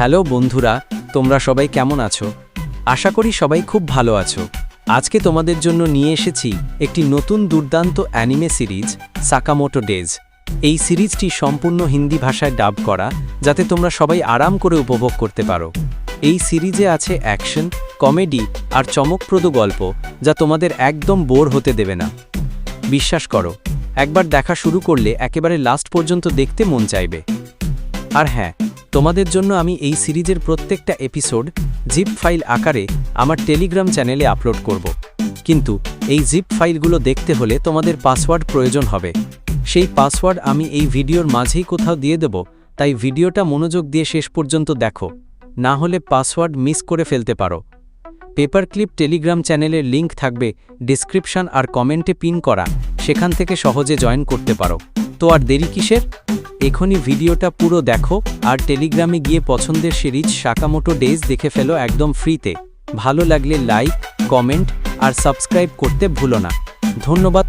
Hello বন্ধুরা, তোমরা সবাই কেমন আছো? আশা করি সবাই খুব ভালো আছো। আজকে তোমাদের জন্য নিয়ে এসেছি একটি নতুন দুর্দান্ত অ্যানিমে সিরিজ, সাকামোটো ডেজ। এই সিরিজটি সম্পূর্ণ হিন্দি ভাষায় ডাব করা, যাতে তোমরা সবাই আরাম করে উপভোগ করতে পারো। এই সিরিজে আছে অ্যাকশন, কমেডি আর চমকপ্রদ গল্প, যা তোমাদের একদম বোর হতে দেবে না। বিশ্বাস করো, একবার দেখা শুরু করলে একেবারে লাস্ট পর্যন্ত দেখতে মন চাইবে। আর হ্যাঁ তোমাদের জন্য আমি এই সিরিজের প্রত্যেকটা এপিসোড জিপ ফাইল আকারে আমার টেলিগ্রাম চ্যানেলে আপলোড করব। কিন্তু এই জিপ ফাইলগুলো দেখতে হলে তোমাদের পাসওয়ার্ড প্রয়োজন হবে। সেই পাসওয়ার্ড আমি এই ভিডিওর মাঝেই কোথাও দিয়ে দেব, তাই ভিডিওটা মনোযোগ দিয়ে শেষ পর্যন্ত দেখো। না হলে পাসওয়ার্ড মিস করে ফেলতে পারো। পেপার ক্লিপ টেলিগ্রাম চ্যানেলের লিংক থাকবে ডিসক্রিপশন আর কমেন্টে পিন করা। সেখান থেকে সহজে জয়েন করতে পারো। তো আর দেরি কিসের? এখনই ভিডিওটা পুরো দেখো আর টেলিগ্রামে গিয়ে পছন্দের সিরিজ শাকামোটো ডেজ দেখে ফেলো একদম ফ্রিতে। ভালো লাগলে লাইক, কমেন্ট আর সাবস্ক্রাইব করতে ভুলো না। ধন্যবাদ।